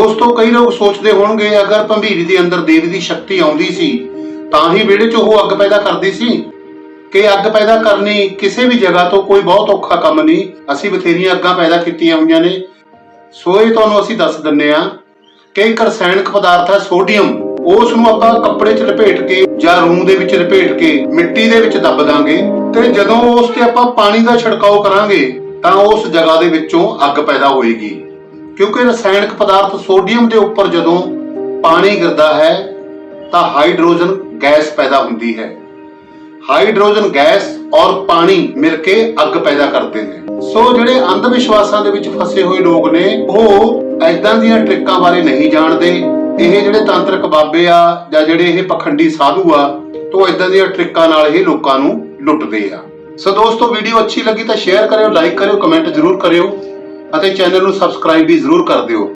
ਦੋਸਤੋ, ਕਈ ਲੋਕ ਸੋਚਦੇ ਹੋਣਗੇ, ਅਗਰ ਭੰਬੀਰੀ ਦੇ ਅੰਦਰ ਦੇਵੀ ਦੀ ਸ਼ਕਤੀ ਆਉਂਦੀ ਸੀ, ਤਾਂ ਹੀ ਵਿਹੜੇ 'ਚ ਉਹ ਅੱਗ ਪੈਦਾ ਕਰਦੀ ਸੀ। ਕਿ ਅੱਗ ਪੈਦਾ ਕਰਨੀ ਕਿਸੇ ਵੀ ਜਗ੍ਹਾ ਤੋਂ ਕੋਈ ਬਹੁਤ ਔਖਾ ਕੰਮ ਨਹੀਂ। ਅਸੀਂ ਬਥੇਰੀਆਂ ਅੱਗਾਂ ਪੈਦਾ ਕੀਤੀਆਂ ਹੋਈਆਂ ਨੇ। ਸੋ ਇਹ ਤੁਹਾਨੂੰ ਅਸੀਂ ਦੱਸ ਦਿੰਨੇ ਆ ਕਿ ਇੱਕ ਰਸਾਇਣਕ ਪਦਾਰਥ ਹੈ ਸੋਡੀਅਮ। ਉਸ ਨੂੰ ਆਪਾਂ ਕੱਪੜੇ 'ਚ ਲਪੇਟ ਕੇ ਜਾਂ ਰੂਮ ਦੇ ਵਿੱਚ ਲਪੇਟ ਕੇ ਮਿੱਟੀ ਦੇ ਵਿੱਚ ਦੱਬ ਦਾਂਗੇ ਤੇ ਜਦੋਂ ਉਸ ਤੇ ਆਪਾਂ ਪਾਣੀ ਦਾ ਛਿੜਕਾਓ ਕਰਾਂਗੇ, ਤਾਂ ਉਸ ਜਗ੍ਹਾ ਦੇ ਵਿੱਚੋਂ ਅੱਗ ਪੈਦਾ ਹੋਏਗੀ। ਕਿਉਂਕਿ ਰਸਾਇਣਕ ਪਦਾਰਥ ਸੋਡੀਅਮ ਦੇ ਉੱਪਰ ਜਦੋਂ ਪਾਣੀ ਗਿਰਦਾ ਹੈ, ਤਾਂ ਹਾਈਡਰੋਜਨ ਗੈਸ ਪੈਦਾ ਹੁੰਦੀ ਹੈ। ਹਾਈਡਰੋਜਨ ਗੈਸ ਔਰ ਪਾਣੀ ਮਿਲ ਕੇ ਅੱਗ ਪੈਦਾ ਕਰਦੇ ਨੇ। ਸੋ ਜਿਹੜੇ ਅੰਧ ਵਿਸ਼ਵਾਸਾਂ ਦੇ ਵਿੱਚ ਫਸੇ ਹੋਏ ਲੋਕ ਨੇ, ਉਹ ਐਦਾਂ ਦੀਆਂ ਟ੍ਰਿਕਾਂ ਬਾਰੇ ਨਹੀਂ ਜਾਣਦੇ। ਇਹ ਜਿਹੜੇ ਤਾਂਤਰਿਕ ਬਾਬੇ ਆ ਜਾਂ ਜਿਹੜੇ ਇਹ ਪਖੰਡੀ ਸਾਧੂ ਆ, ਤੋਂ ਐਦਾਂ ਦੀਆਂ ਟ੍ਰਿਕਾਂ ਨਾਲ ਇਹ ਲੋਕਾਂ ਨੂੰ ਲੁੱਟਦੇ ਆ। ਸੋ ਦੋਸਤੋ, ਵੀਡੀਓ ਅੱਛੀ ਲੱਗੀ ਤਾਂ ਸ਼ੇਅਰ ਕਰਿਓ ਲਾਈਕ ਕਰਿਓ ਕਮੈਂਟ ਜ਼ਰੂਰ ਕਰਿਓ। ਅਤੇ ਚੈਨਲ ਨੂੰ ਸਬਸਕ੍ਰਾਈਬ ਵੀ ਜ਼ਰੂਰ ਕਰ ਦਿਓ।